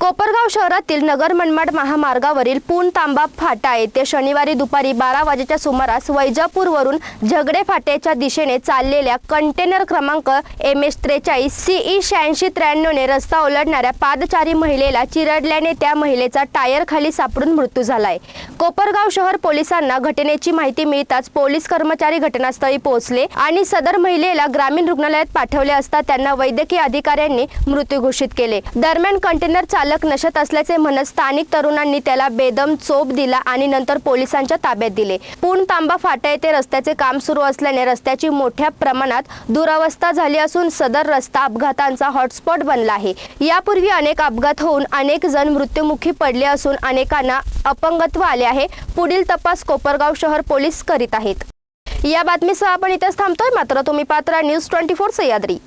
कोपरगाव शहरातील नगर मनमाड महामार्गावरील पून तांबा फाटा येथे शनिवारी दुपारी बारा वाजेच्या सुमारास वैजापूरवरून झगडे फाट्याच्या दिशेने चाललेल्या कंटेनर क्रमांक एम एस त्रेचाळीस सीई शहाऐंशी त्र्याण्णवने रस्ता ओलांडणाऱ्या पादचारी महिलेला चिरडल्याने त्या महिलेचा टायर खाली सापडून मृत्यू झालाय. कोपरगाव शहर पोलिसांना घटनेची माहिती मिळताच पोलीस कर्मचारी घटनास्थळी पोहोचले आणि सदर महिलेला ग्रामीण रुग्णालयात पाठवले असता त्यांना वैद्यकीय अधिकाऱ्यांनी मृत्यू घोषित केले. दरम्यान कंटेनर चालक नशत असल्याचे म्हणत स्थानिक तरुणांनी त्याला बेदम चोप दिला आणि नंतर पोलिसांच्या ताब्यात दिले. पूर्ण तांबा फाटा येथे रस्त्याचे काम सुरू असल्याने रस्त्याची मोठ्या प्रमाणात दुरावस्था झाली असून सदर रस्ता अपघातांचा हॉटस्पॉट बनला आहे. यापूर्वी अनेक अपघात होऊन अनेक जण मृत्युमुखी पडले असून अनेकांना अपंगत्व आले आहे. पुढील तपास कोपरगाव शहर पोलीस करीत आहेत. या बातमीसह आपण इथेच थांबतोय. मात्र तुम्ही पात्रा न्यूज ट्वेंटी फोर सह्याद्री.